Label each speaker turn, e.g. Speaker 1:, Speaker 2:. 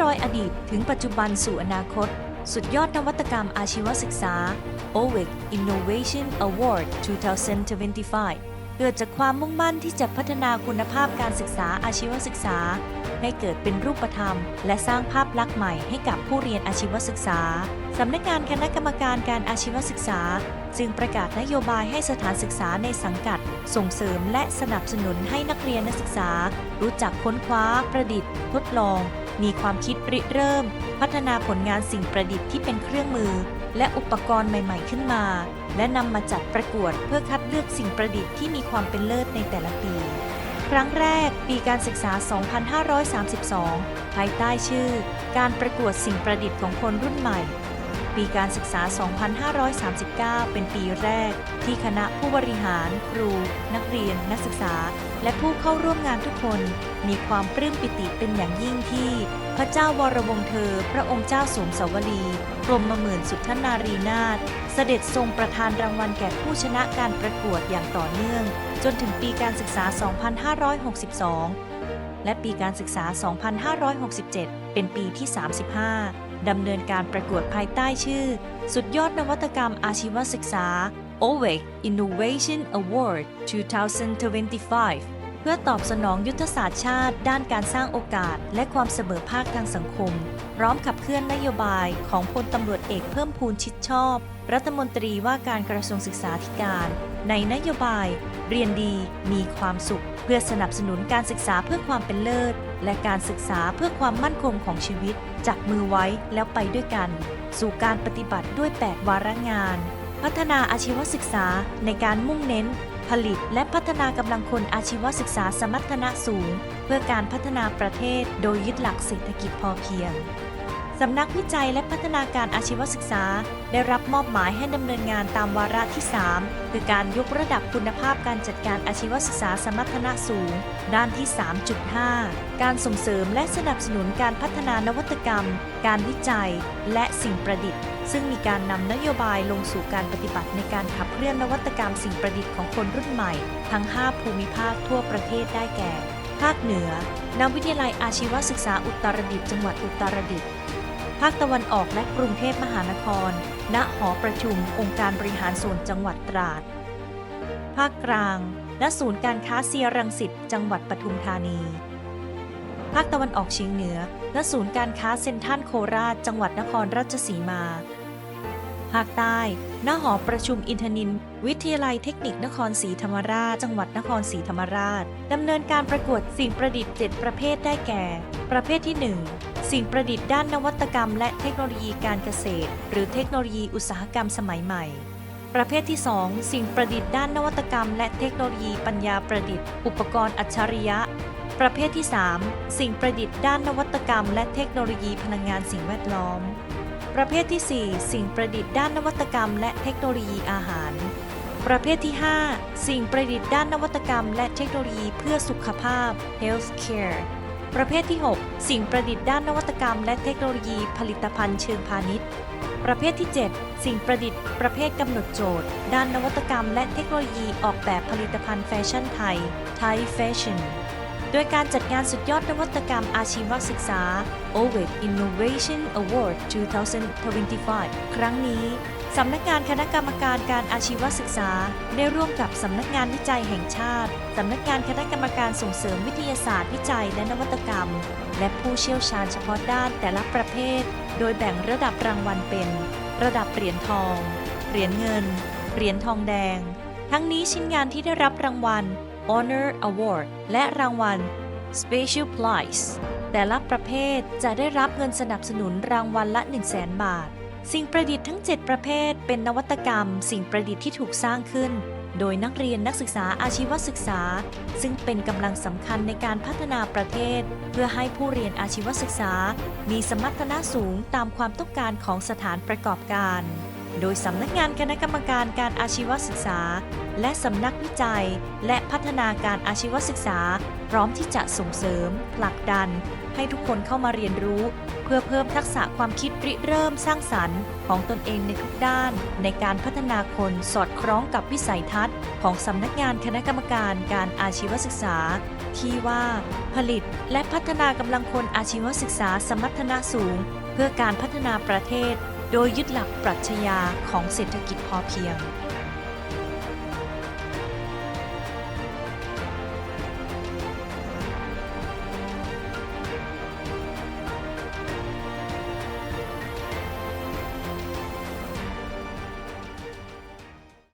Speaker 1: รอยอดีตถึงปัจจุบันสู่อนาคต สุดยอดนวัตกรรมอาชีวศึกษา OVIC Innovation Award 2025 เกิดจากความมุ่งมั่นที่จะพัฒนาคุณภาพการศึกษาอาชีวศึกษา ให้เกิดเป็นรูปธรรม และสร้างภาพลักษณ์ใหม่ให้กับผู้เรียนอาชีวศึกษา สำนักงานคณะกรรมการการอาชีวศึกษา จึงประกาศนโยบายให้สถานศึกษาในสังกัด ส่งเสริมและสนับสนุนให้นักเรียนนักศึกษา รู้จักค้นคว้า ประดิษฐ์ ทดลอง มีความคิดริเริ่ม พัฒนาผลงานสิ่งประดิษฐ์ที่เป็นเครื่องมือ และอุปกรณ์ใหม่ๆขึ้นมา และนำมาจัดประกวดเพื่อคัดเลือกสิ่งประดิษฐ์ที่มีความเป็นเลิศในแต่ละปี ครั้งแรกปีการศึกษา 2532 ภายใต้ชื่อ การประกวดสิ่งประดิษฐ์ของคนรุ่นใหม่ ปีการศึกษา 2539 เป็นปีแรก ที่คณะผู้บริหาร ครู นักเรียน นักศึกษา และผู้เข้าร่วมงานทุกคน มีความปลื้มปิติเป็นอย่างยิ่งที่ พระเจ้าวรวงเธอ พระองค์เจ้าสมสวลีกรมหมื่นสุทธนารีนาถเสด็จทรงประทานรางวัลแก่ผู้ชนะการประกวดอย่างต่อเนื่อง จนถึงปีการศึกษา 2562 และปีการศึกษา 2567 เป็นปีที่ 35 ดำเนินการประกวดภายใต้ชื่อ สุดยอดนวัตกรรมอาชีวศึกษา OVEC Innovation Award 2025 เพื่อตอบสนองยุทธศาสตร์ชาติ ด้านการสร้างโอกาส และความเสมอภาคทางสังคม พร้อมขับเคลื่อนนโยบายของพลตำรวจเอกเพิ่มพูนชิดชอบ รัฐมนตรีว่าการกระทรวงศึกษาธิการ ในนโยบาย เรียนดีมีความสุข เพื่อสนับสนุนการศึกษาเพื่อความเป็นเลิศ และการศึกษาเพื่อความมั่นคงของชีวิต จับมือไว้แล้วไปด้วยกัน สู่การปฏิบัติด้วย 8 วาระงาน พัฒนาอาชีวศึกษาในการมุ่งเน้น ผลิตและพัฒนากำลังคนอาชีวศึกษาสมรรถนะสูง เพื่อการพัฒนาประเทศโดยยึดหลักเศรษฐกิจพอเพียง สำนักวิจัยและพัฒนาการอาชีวศึกษา ได้รับมอบหมายให้ดำเนินงานตามวาระที่ 3 คือการยกระดับคุณภาพการจัดการอาชีวศึกษาสมรรถนะสูง ด้านที่ 3.5 การส่งเสริมและสนับสนุนการพัฒนานวัตกรรม การวิจัย และสิ่งประดิษฐ์ ซึ่งมีการนำนโยบายลงสู่การปฏิบัติในการขับเคลื่อนนวัตกรรมสิ่งประดิษฐ์ของคนรุ่นใหม่ ทั้ง 5 ภูมิภาคทั่วประเทศได้แก่ ภาคเหนือนวิทยาลัยอาชีวศึกษาอุตรดิตถ์จังหวัดอุตรดิตถ์ ภาคตะวันออกและกรุงเทพมหานคร ณ หอประชุม องค์การบริหารส่วนจังหวัดตราด ภาคกลาง ณ ศูนย์การค้าเซียรังสิต จังหวัดปทุมธานี ภาคตะวันออกเฉียงเหนือ ณ ศูนย์การค้าเซ็นทรัลโคราช จังหวัดนครราชสีมา ภาคใต้ ณ หอประชุมอินทนิน วิทยาลัยเทคนิคนครศรีธรรมราช จังหวัดนครศรีธรรมราชดำเนินการประกวดสิ่งประดิษฐ์ 7 ประเภทได้แก่ ประเภทที่ 1 สิ่งประดิษฐ์ด้านนวัตกรรม และเทคโนโลยีการเกษตร หรือเทคโนโลยีอุตสาหกรรมสมัยใหม่ ประเภทที่ 2 สิ่งประดิษฐ์ด้านนวัตกรรม และเทคโนโลยีปัญญาประดิษฐ์ อุปกรณ์อัจฉริยะ ประเภทที่ 3 สิ่งประดิษฐ์ด้านนวัตกรรม และเทคโนโลยีพลังงานสิ่งแวดล้อม ประเภทที่ 4 สิ่งประดิษฐ์ด้านนวัตกรรม และเทคโนโลยีอาหาร ประเภทที่ 5 สิ่งประดิษฐ์ด้านนวัตกรรม และเทคโนโลยีเพื่อสุขภาพ healthcare ประเภทที่ 6 สิ่งประดิษฐ์ด้านนวัตกรรม และเทคโนโลยีผลิตภัณฑ์เชิงพาณิชย์ ประเภทที่ 7 สิ่งประดิษฐ์ ประเภทกำหนดโจทย์ ด้านนวัตกรรม และเทคโนโลยีออกแบบผลิตภัณฑ์แฟชั่นไทย Thai Fashion โดยการจัดงานสุดยอดนวัตกรรมอาชีวศึกษา OVIC Innovation Award 2025 ครั้งนี้ สำนักงานคณะกรรมการการอาชีวศึกษา ได้ร่วมกับสำนักงานวิจัยแห่งชาติ สำนักงานคณะกรรมการส่งเสริมวิทยาศาสตร์วิจัยและนวัตกรรม และผู้เชี่ยวชาญเฉพาะด้านแต่ละประเภท โดยแบ่งระดับรางวัลเป็น ระดับเหรียญทอง เหรียญเงิน เหรียญทองแดง ทั้งนี้ชิ้นงานที่ได้รับรางวัล Honor Award และรางวัล Special Prize แต่ละประเภทจะได้รับเงินสนับสนุนรางวัลละ 1 0 0 0 0แบาท สิ่งประดิษฐ์ทั้ง 7 ประเภท เป็นนวัตกรรม สิ่งประดิษฐ์ที่ถูกสร้างขึ้น โดยนักเรียนนักศึกษาอาชีวศึกษา ซึ่งเป็นกำลังสำคัญในการพัฒนาประเทศ เพื่อให้ผู้เรียนอาชีวศึกษา มีสมรรถนะสูงตามความต้องการของสถานประกอบการ โดยสำนักงานคณะกรรมการการอาชีวศึกษา และสำนักวิจัย และพัฒนาการอาชีวศึกษา พร้อมที่จะส่งเสริมผลักดัน ให้ทุกคนเข้ามาเรียนรู้ เพื่อเพิ่มทักษะความคิดริเริ่มสร้างสรรค์ของตนเองในทุกด้าน ในการพัฒนาคนสอดคล้องกับวิสัยทัศน์ ของสำนักงานคณะกรรมการการอาชีวศึกษา ที่ว่า ผลิตและพัฒนากำลังคนอาชีวศึกษาสมรรถนะสูง เพื่อการพัฒนาประเทศ โดยยึดหลักปรัชญาของเศรษฐกิจพอเพียง